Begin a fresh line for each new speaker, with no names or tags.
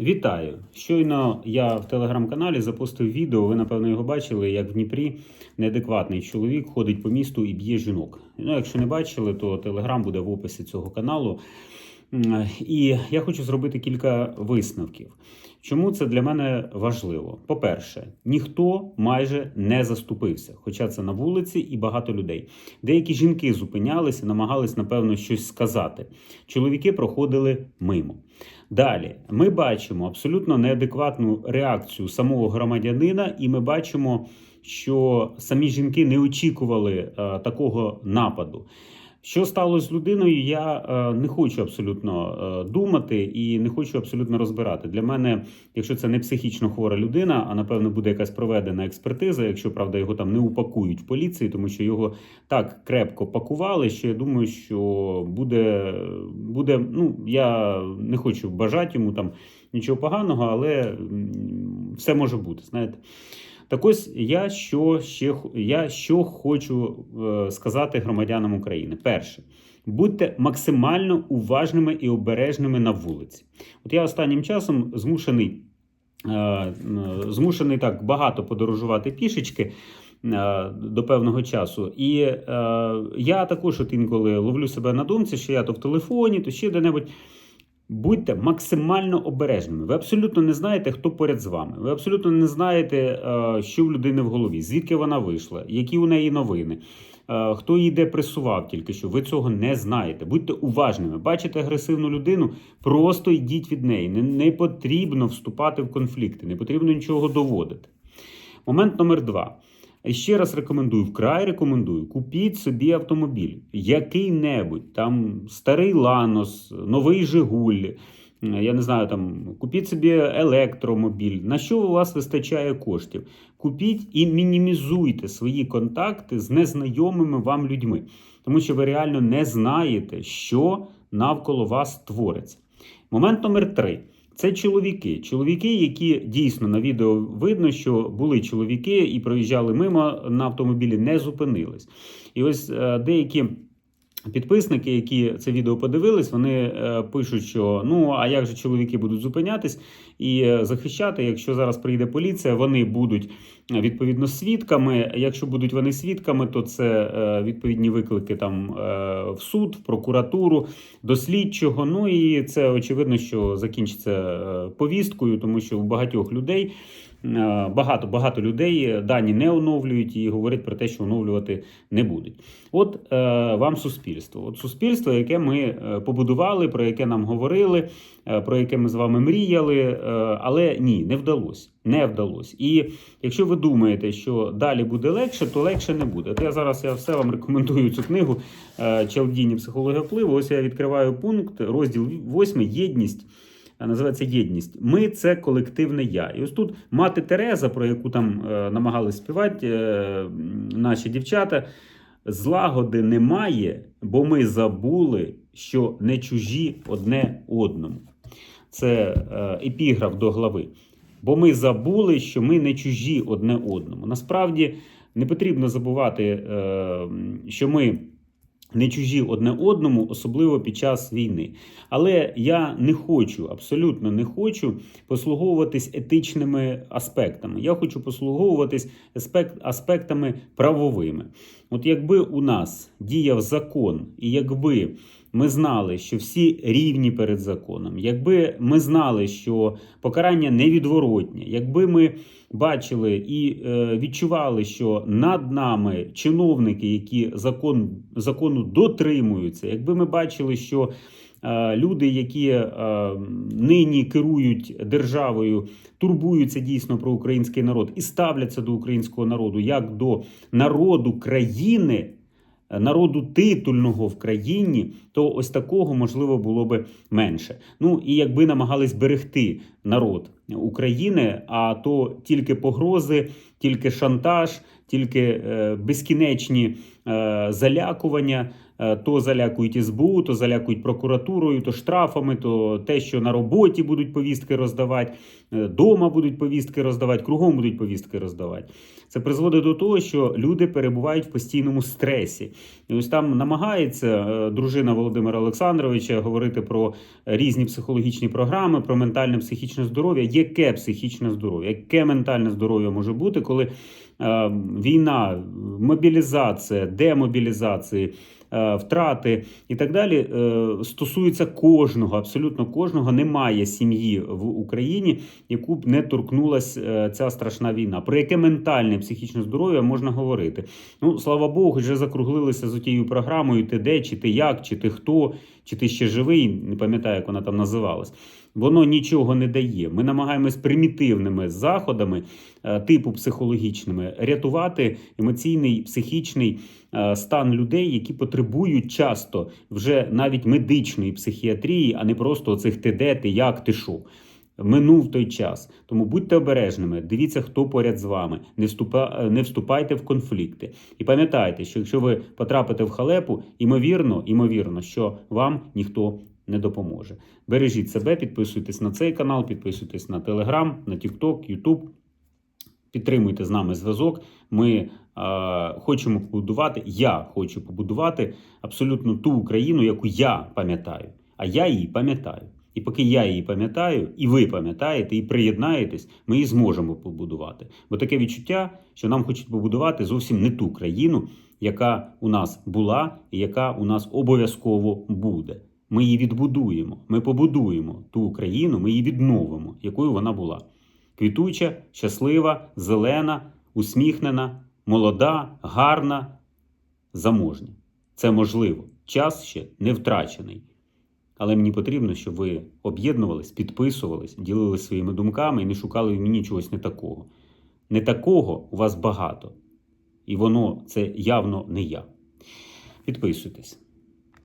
Вітаю! Щойно я в телеграм-каналі запустив відео. Ви напевно його бачили, як в Дніпрі неадекватний чоловік ходить по місту і б'є жінок. Ну, якщо не бачили, то телеграм буде в описі цього каналу. М, І я хочу зробити кілька висновків. Чому це для мене важливо? По-перше, ніхто майже не заступився, хоча це на вулиці і багато людей. Деякі жінки зупинялися, намагались, напевно, щось сказати. Чоловіки проходили мимо. Далі ми бачимо абсолютно неадекватну реакцію самого громадянина, і ми бачимо, що самі жінки не очікували е, такого нападу. Що сталося з людиною, я е, не хочу абсолютно е, думати і не хочу абсолютно розбирати. Для мене, якщо це не психічно хвора людина, а напевно буде якась проведена експертиза, якщо правда його там не упакують в поліції, тому що його так крепко пакували, що я думаю, що буде, буде. Ну я не хочу бажати йому там нічого поганого, але все може бути. Знаєте. Так ось я що ще я що хочу е, сказати громадянам України. Перше, будьте максимально уважними і обережними на вулиці. От я останнім часом змушений, е, змушений так багато подорожувати пішечки. е, До певного часу, і е, я також от інколи ловлю себе на думці, що я то в телефоні, то ще де-небудь. Будьте максимально обережними. Ви абсолютно не знаєте, хто поряд з вами. Ви абсолютно не знаєте, е, що в людини в голові, звідки вона вийшла, які у неї новини, е, хто її де пресував тільки що. Ви цього не знаєте. Будьте уважними. Бачите агресивну людину, просто йдіть від неї. Не, не потрібно вступати в конфлікти, не потрібно нічого доводити. Момент номер два. Ще раз рекомендую, вкрай рекомендую, купіть собі автомобіль, який-небудь, там старий Ланос, новий Жигуль, я не знаю, там купіть собі електромобіль. На що у вас вистачає коштів? Купіть і мінімізуйте свої контакти з незнайомими вам людьми, тому що ви реально не знаєте, що навколо вас твориться. Момент номер три. Це чоловіки. Чоловіки, які дійсно на відео видно, що були чоловіки і проїжджали мимо на автомобілі, не зупинились. І ось е, деякі. Підписники, які це відео подивились, вони е, пишуть, що ну а як же чоловіки будуть зупинятись і е, захищати, якщо зараз прийде поліція, вони будуть е, відповідно свідками. Якщо будуть вони свідками, то це відповідні виклики там в суд, в прокуратуру, до слідчого. Ну і це очевидно, що закінчиться повісткою, тому що у багатьох людей. Е, Багато багато людей дані не оновлюють і говорять про те, що оновлювати не будуть. От е, вам суспільство. От суспільство, яке ми е, побудували, про яке нам говорили, е, про яке ми з вами мріяли, е, але ні, не вдалося. Не вдалося. І якщо ви думаєте, що далі буде легше, то легше не буде. От я зараз я все вам рекомендую цю книгу е, Чалдіні психологія впливу. Ось я відкриваю пункт, розділ 8 єдність. Е, Називається єдність. Ми це колективне я. І ось тут мати Тереза, про яку там е, намагались співати е, наші дівчата. Злагоди немає, бо ми забули, що не чужі одне одному. Це епіграф до глави. Бо ми забули, що ми не чужі одне одному. Насправді не потрібно забувати, що ми не чужі одне одному, особливо під час війни. Але я не хочу, абсолютно не хочу послуговуватись етичними аспектами. Я хочу послуговуватись аспектами правовими. От якби у нас діяв закон, і якби ми знали, що всі рівні перед законом, якби ми знали, що покарання невідворотнє, якби ми бачили і е, відчували, що над нами чиновники, які закон, закону дотримуються, якби ми бачили, що люди, які е, нині керують державою, турбуються дійсно про український народ і ставляться до українського народу як до народу країни. е, Народу титульного в країні, то ось такого можливо було би менше. Ну і якби намагались берегти народ України, а то тільки погрози, тільки шантаж, тільки е, безкінечні е, залякування. Е, То залякують СБУ, то залякують прокуратурою, то штрафами, то те, що на роботі будуть повістки роздавати, е, дома будуть повістки роздавати, кругом будуть повістки роздавати. Це призводить до того, що люди перебувають в постійному стресі. І ось там намагається е, дружина Володимира Олександровича говорити про різні психологічні програми, про ментальне психічне здоров'я. Яке психічне здоров'я? Яке ментальне здоров'я може бути, коли е, війна, мобілізація, демобілізація, е, втрати і так далі е, стосуються кожного, абсолютно кожного. Немає сім'ї в Україні, яку б не торкнулася е, ця страшна війна. Про яке ментальне психічне здоров'я можна говорити? Ну, слава Богу, вже закруглилися з тією програмою Ти де, чи ти як, чи ти хто, чи ти ще живий, не пам'ятаю, як вона там називалась. Воно нічого не дає. Ми намагаємось примітивними заходами, е, типу психологічними, рятувати емоційний психічний е, стан людей, які потребують часто вже навіть медичної психіатрії, а не просто оцих ти де, ти як, ти що. Минув той час. Тому будьте обережними, дивіться, хто поряд з вами, не, вступа, е, не вступайте в конфлікти. І пам'ятайте, що якщо ви потрапите в халепу, імовірно, імовірно, що вам ніхто не допоможе. Бережіть себе, підписуйтесь на цей канал, підписуйтесь на Телеграм, на TikTok, Ютуб. Підтримуйте з нами зв'язок. Ми е, хочемо побудувати. Я хочу побудувати абсолютно ту Україну, яку я пам'ятаю. А я її пам'ятаю. І поки я її пам'ятаю, і ви пам'ятаєте, і приєднаєтесь, ми її зможемо побудувати. Бо таке відчуття, що нам хочуть побудувати зовсім не ту країну, яка у нас була і яка у нас обов'язково буде. Ми її відбудуємо, ми побудуємо ту Україну, ми її відновимо, якою вона була. Квітуча, щаслива, зелена, усміхнена, молода, гарна, заможня. Це можливо. Час ще не втрачений. Але мені потрібно, щоб ви об'єднувались, підписувались, ділились своїми думками і не шукали в мені чогось не такого. Не такого у вас багато. І воно це явно не я. Підписуйтесь.